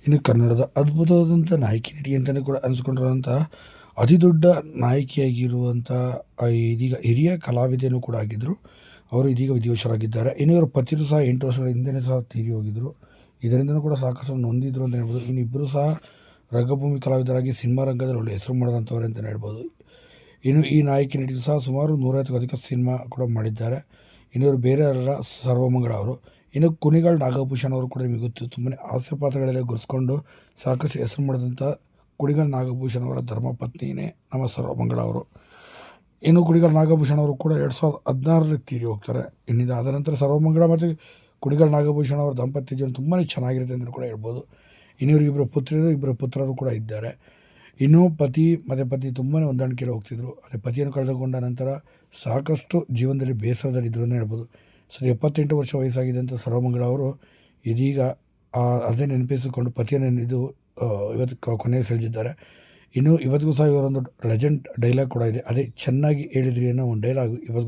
ಇನ್ನು ಕನ್ನಡದ ಅದ್ಭುತವಾದಂಥ ನಾಯಕಿ ನಟಿ ಅಂತಲೇ ಕೂಡ ಅನಿಸ್ಕೊಂಡಿರುವಂಥ ಅತಿ ದೊಡ್ಡ ನಾಯಕಿಯಾಗಿರುವಂಥ ಇದೀಗ ಹಿರಿಯ ಕಲಾವಿದೆಯೂ ಕೂಡ ಆಗಿದ್ದರು. ಅವರು ಇದೀಗ ವಿಧಿವಶರಾಗಿದ್ದಾರೆ ಇನ್ನು ಇವರ ಪತಿರು ಸಹ ಎಂಟು ವರ್ಷಗಳ ಹಿಂದೆಯೇ ಸಹ ತೀರಿ ಹೋಗಿದ್ದರು. ಇದರಿಂದನೂ ಕೂಡ ಸಾಕಷ್ಟು ನೊಂದಿದ್ರು ಅಂತ ಹೇಳ್ಬೋದು. ಇನ್ನು ಇಬ್ಬರು ಸಹ ರಂಗಭೂಮಿ ಕಲಾವಿದರಾಗಿ ಸಿನಿಮಾ ರಂಗದಲ್ಲಿ ಒಳ್ಳೆ ಹೆಸರು ಮಾಡಿದಂಥವ್ರೆ ಅಂತಲೇ ಹೇಳ್ಬೋದು. ಇನ್ನು ಈ ನಾಯಕಿ ನಟಿ ಸಹ ಸುಮಾರು ನೂರೈವತ್ತಕ್ಕೂ ಅಧಿಕ ಸಿನಿಮಾ ಕೂಡ ಮಾಡಿದ್ದಾರೆ. ಇನ್ನು ಇವರು ಬೇರೆಯವರ ಸರ್ವಮಂಗಳ ಅವರು. ಇನ್ನು ಕುಣಿಗಾಲ್ ನಾಗಭೂಷಣ ಅವರು ಕೂಡ ನಿಮಗೆ ಗೊತ್ತು, ತುಂಬನೇ ಹಾಸ್ಯ ಪಾತ್ರಗಳೆಲ್ಲ ಗುರ್ಸ್ಕೊಂಡು ಸಾಕಷ್ಟು ಹೆಸರು ಮಾಡಿದಂಥ ಕುಣಿಗಾಲ್ ನಾಗಭೂಷಣ್ ಅವರ ಧರ್ಮಪತ್ನಿಯೇ ನಮ್ಮ ಸರ್ವಮಂಗಳ ಅವರು. ಇನ್ನು ಕುಣಿಗಾಲ್ ನಾಗಭೂಷಣ್ ಅವರು ಕೂಡ ಎರಡು ಸಾವಿರದ ಹದಿನಾರರಲ್ಲಿ ತೀರಿ ಹೋಗ್ತಾರೆ. ಇನ್ನಿಂದ ಆದ ನಂತರ ಸರ್ವಮಂಗಳ ಮತ್ತು ಕುಣಿಗಾಲ್ ನಾಗಭೂಷಣ್ ಅವರ ದಾಂಪತ್ಯ ಜೀವನ ತುಂಬಾ ಚೆನ್ನಾಗಿರುತ್ತೆ ಅಂತ ಕೂಡ ಹೇಳ್ಬೋದು. ಇನ್ನು ಇವರು ಇಬ್ಬರು ಪುತ್ರರು ಇಬ್ಬರು ಪುತ್ರರು ಕೂಡ ಇದ್ದಾರೆ. ಇನ್ನೂ ಪತಿ ಮತ್ತು ಪತಿ ತುಂಬಾ ಹೊಂದಾಣಿಕೆಯಲ್ಲಿ ಹೋಗ್ತಿದ್ರು. ಅದೇ ಪತಿಯನ್ನು ಕಳೆದುಕೊಂಡ ನಂತರ ಸಾಕಷ್ಟು ಜೀವನದಲ್ಲಿ ಬೇಸರದಲ್ಲಿದ್ದರು ಅಂತ ಹೇಳ್ಬೋದು. ಸೊ ಎಪ್ಪತ್ತೆಂಟು ವರ್ಷ ವಯಸ್ಸಾಗಿದ್ದಂಥ ಸರ್ವಮಂಗಳ ಅವರು ಇದೀಗ ಅದೇ ನೆನಪಿಸಿಕೊಂಡು ಪತಿಯನ್ನು ಇದು ಇವತ್ತು ಕೊನೆಗೆ ಸೆಳೆದಿದ್ದಾರೆ. ಇನ್ನು ಇವತ್ತಿಗೂ ಸಹ ಇವರೊಂದು ಲೆಜೆಂಡ್ ಡೈಲಾಗ್ ಕೂಡ ಇದೆ. ಅದೇ ಚೆನ್ನಾಗಿ ಹೇಳಿದ್ರಿ ಅನ್ನೋ ಒಂದು ಡೈಲಾಗ್ ಇವತ್ತು